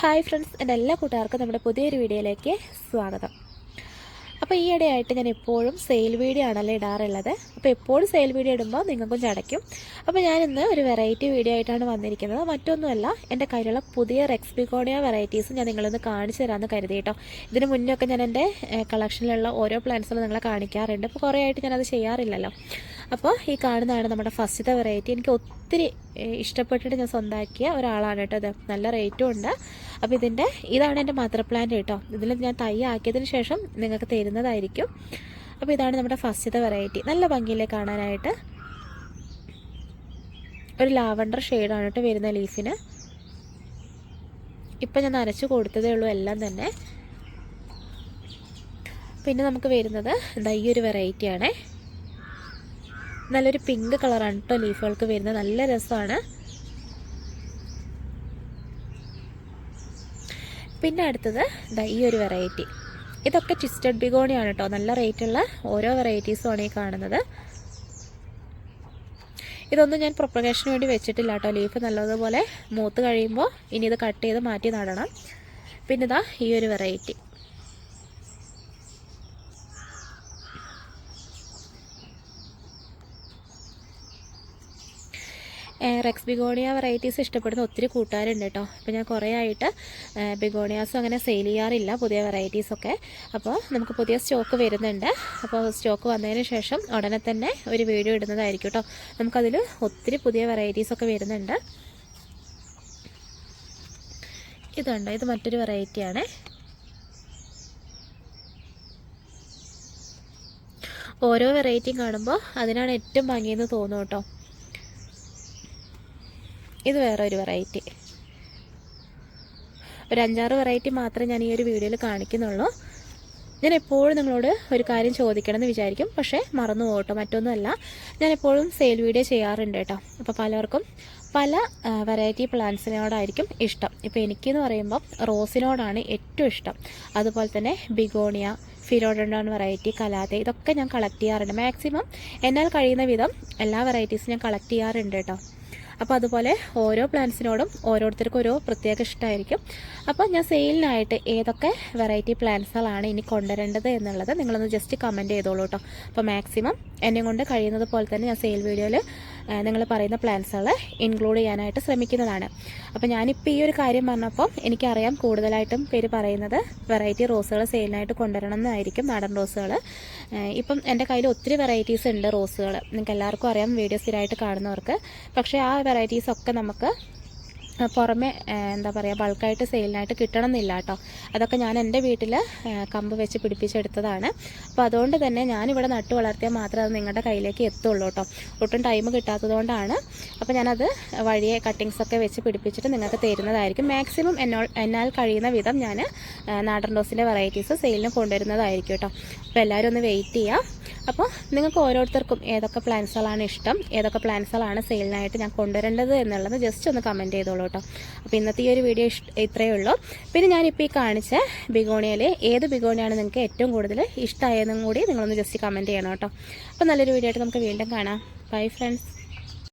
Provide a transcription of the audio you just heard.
Hi friends എന്റെ എല്ലാ കൂട്ടുകാർക്കും നമ്മുടെ പുതിയൊരു വീഡിയോയിലേക്ക് സ്വാഗതം. അപ്പോൾ ഈ ഇടയായിട്ട് ഞാൻ എപ്പോഴും സെയിൽ വീഡിയോ ആണല്ലോ ഇടാറുള്ളത്? അപ്പോൾ എപ്പോഴും സെയിൽ വീഡിയോ ഇടുമ്പോൾ നിങ്ങൾക്കും ചടയ്ക്കും. അപ്പോൾ ഞാനിന്ന് ഒരു വെറൈറ്റി വീഡിയോ ആയിട്ടാണ് വന്നിരിക്കുന്നത്. മറ്റൊന്നുമല്ല എന്റെ കയ്യിലുള്ള പുതിയ റെക്സ്പിക്കോണിയ വെറൈറ്റീസ് ഞാൻ നിങ്ങളൊന്ന് കാണിച്ചു തരാമെന്ന് കരുതി കേട്ടോ. ഇതിന് മുന്നേ ഞാൻ എന്റെ കളക്ഷനിലുള്ള ഓരോ പ്ലാന്റ്സുകളും നിങ്ങളെ കാണിക്കാറുണ്ട്. അപ്പോൾ കുറേ ആയിട്ട് ഞാനത് ചെയ്യാറില്ലല്ലോ. അപ്പോൾ ഈ കാണുന്നതാണ് നമ്മുടെ ഫസ്റ്റത്തെ വെറൈറ്റി എനിക്ക് ഒത്തിരി ഇഷ്ടപ്പെട്ടിട്ട് ഞാൻ സ്വന്തമാക്കിയ ഒരാളാണ് കേട്ടോ ഇത്. നല്ല റേറ്റും ഉണ്ട്. അപ്പോൾ ഇതിന്റെ ഇതാണ് എന്റെ മദർ പ്ലാന്റ് കേട്ടോ. ഇതിൽ ഞാൻ തൈ ആക്കിയതിന് ശേഷം നിങ്ങൾക്ക് തരുന്നതായിരിക്കും. അപ്പോൾ ഇതാണ് നമ്മുടെ ഫസ്റ്റത്തെ വെറൈറ്റി നല്ല ഭംഗിയിലെ കാണാനായിട്ട്. ഒരു ലാവണ്ടർ ഷെയ്ഡാണ് കേട്ടോ വരുന്ന ലീഫിന് ഇപ്പം ഞാൻ നനച്ച് കൊടുത്തതേ ഉള്ളൂ എല്ലാം തന്നെ. പിന്നെ നമുക്ക് വരുന്നത് ദയ്യൊരു വെറൈറ്റിയാണേ നല്ലൊരു പിങ്ക് കളറാണ് കേട്ടോ ലീഫുകൾക്ക് വരുന്നത്. നല്ല രസമാണ്. പിന്നെ അടുത്തത് ദാ ഈ ഒരു വെറൈറ്റി ഇതൊക്കെ ട്വിസ്റ്റഡ് ബിഗോണിയാണ് കേട്ടോ നല്ല റേറ്റുള്ള ഓരോ വെറൈറ്റീസുമാണ് ഈ കാണുന്നത്. ഇതൊന്നും ഞാൻ പ്രൊപ്പഗേഷന് വേണ്ടി വെച്ചിട്ടില്ല കേട്ടോ ലീഫ് നല്ലതുപോലെ മൂത്ത് കഴിയുമ്പോൾ ഇനി ഇത് കട്ട് ചെയ്ത് മാറ്റി നടണം. പിന്നെ ഇതാ ഈ ഒരു വെറൈറ്റി റെക്സ് ബിഗോണിയ വെറൈറ്റീസ് ഇഷ്ടപ്പെടുന്ന ഒത്തിരി കൂട്ടുകാരുണ്ട് കേട്ടോ. അപ്പോൾ ഞാൻ കുറേ ആയിട്ട് ബിഗോണിയാസും അങ്ങനെ സെയിൽ ചെയ്യാറില്ല പുതിയ വെറൈറ്റീസൊക്കെ അപ്പോൾ നമുക്ക് പുതിയ സ്റ്റോക്ക് വരുന്നുണ്ട്. അപ്പോൾ സ്റ്റോക്ക് വന്നതിന് ശേഷം ഉടനെ തന്നെ ഒരു വീഡിയോ ഇടുന്നതായിരിക്കും കേട്ടോ. നമുക്കതിൽ ഒത്തിരി പുതിയ വെറൈറ്റീസൊക്കെ വരുന്നുണ്ട്. ഇതുണ്ട് ഇത് മറ്റൊരു വെറൈറ്റിയാണ് ഓരോ വെറൈറ്റിയും കാണുമ്പോൾ അതിനാണ് ഏറ്റവും ഭംഗിയെന്ന് തോന്നും കേട്ടോ. ഇത് വേറെ ഒരു വെറൈറ്റി ഒരു അഞ്ചാറ് വെറൈറ്റി മാത്രമേ ഞാൻ ഈ ഒരു വീഡിയോയിൽ കാണിക്കുന്നുള്ളൂ. ഞാൻ എപ്പോഴും നിങ്ങളോട് ഒരു കാര്യം ചോദിക്കണമെന്ന് വിചാരിക്കും. പക്ഷേ മറന്നു പോകട്ടോ മറ്റൊന്നുമല്ല. ഞാൻ എപ്പോഴും സെയിൽ വീഡിയോ ചെയ്യാറുണ്ട് കേട്ടോ. അപ്പോൾ പലർക്കും പല വെറൈറ്റി പ്ലാന്റ്സിനോടായിരിക്കും ഇഷ്ടം. ഇപ്പോൾ എനിക്കെന്ന് പറയുമ്പോൾ റോസിനോടാണ് ഏറ്റവും ഇഷ്ടം. അതുപോലെ തന്നെ ബിഗോണിയ ഫിരോഡോൺ വെറൈറ്റി കലാതെ ഇതൊക്കെ ഞാൻ കളക്ട് ചെയ്യാറുണ്ട്. മാക്സിമം എന്നാൽ കഴിയുന്ന വിധം എല്ലാ വെറൈറ്റീസും ഞാൻ കളക്ട് ചെയ്യാറുണ്ട് കേട്ടോ. അപ്പോൾ അതുപോലെ ഓരോ പ്ലാന്റ്സിനോടും ഓരോരുത്തർക്കും ഓരോ പ്രത്യേക ഇഷ്ടമായിരിക്കും അപ്പോൾ ഞാൻ സെയിലിനായിട്ട് ഏതൊക്കെ വെറൈറ്റി പ്ലാന്റ്സുകളാണ് ഇനി കൊണ്ടുവരേണ്ടത് എന്നുള്ളത് നിങ്ങളൊന്ന് ജസ്റ്റ് കമന്റ് ചെയ്തോളൂ കേട്ടോ അപ്പോൾ മാക്സിമം എന്നെ കൊണ്ട് കഴിയുന്നത് പോലെ തന്നെ ഞാൻ സെയിൽ വീഡിയോയിൽ നിങ്ങൾ പറയുന്ന പ്ലാൻസുകൾ ഇൻക്ലൂഡ് ചെയ്യാനായിട്ട് ശ്രമിക്കുന്നതാണ്. അപ്പോൾ ഞാനിപ്പോൾ ഈ ഒരു കാര്യം പറഞ്ഞപ്പം എനിക്കറിയാം കൂടുതലായിട്ടും പേര് പറയുന്നത് വെറൈറ്റി റോസുകൾ സെയിലിനായിട്ട് കൊണ്ടുവരണം എന്നായിരിക്കും നാടൻ റോസുകൾ ഇപ്പം എന്റെ കയ്യിൽ ഒത്തിരി വെറൈറ്റീസ് ഉണ്ട് റോസുകൾ നിങ്ങൾക്ക് എല്ലാവർക്കും അറിയാം വീഡിയോ സ്ഥിരമായിട്ട് കാണുന്നവർക്ക്. പക്ഷേ ആ വെറൈറ്റീസൊക്കെ നമുക്ക് പുറമെ എന്താ പറയുക ബൾക്കായിട്ട് സെയിലിനായിട്ട് കിട്ടണമെന്നില്ല കേട്ടോ അതൊക്കെ ഞാൻ എന്റെ വീട്ടിൽ കമ്പ് വെച്ച് പിടിപ്പിച്ചെടുത്തതാണ്. അപ്പോൾ അതുകൊണ്ട് തന്നെ ഞാനിവിടെ നട്ടു വളർത്തിയാൽ മാത്രമേ അത് നിങ്ങളുടെ കയ്യിലേക്ക് എത്തുള്ളൂ കേട്ടോ ഒട്ടും ടൈം കിട്ടാത്തതുകൊണ്ടാണ്. അപ്പോൾ ഞാനത് വഴിയെ കട്ടിങ്സൊക്കെ വെച്ച് പിടിപ്പിച്ചിട്ട് നിങ്ങൾക്ക് തരുന്നതായിരിക്കും. മാക്സിമം എന്നോ എന്നാൽ കഴിയുന്ന വിധം ഞാൻ നാടൻ റോസിന്റെ വെറൈറ്റീസ് സെയിലിന് കൊണ്ടുവരുന്നതായിരിക്കും കേട്ടോ. അപ്പോൾ എല്ലാവരും ഒന്ന് വെയിറ്റ് ചെയ്യാം. അപ്പോൾ നിങ്ങൾക്ക് ഓരോരുത്തർക്കും ഏതൊക്കെ പ്ലാൻസുകളാണ് ഇഷ്ടം ഏതൊക്കെ പ്ലാൻസുകളാണ് സെയിലിനായിട്ട് ഞാൻ കൊണ്ടുവരേണ്ടത് എന്നുള്ളത് ജസ്റ്റ് ഒന്ന് കമന്റ് ചെയ്തോളൂ കേട്ടോ അപ്പോൾ ഇന്നത്തെ ഈ ഒരു വീഡിയോ ഇത്രയേ ഉള്ളൂ. പിന്നെ ഞാനിപ്പോൾ ഈ കാണിച്ച ബിഗോണിയയിൽ ഏത് ബിഗോണിയാണ് നിങ്ങൾക്ക് ഏറ്റവും കൂടുതൽ ഇഷ്ടമായതെന്നും കൂടി നിങ്ങളൊന്ന് ജസ്റ്റ് കമന്റ് ചെയ്യണം കേട്ടോ അപ്പോൾ നല്ലൊരു വീഡിയോ ആയിട്ട് നമുക്ക് വീണ്ടും കാണാം. Bye friends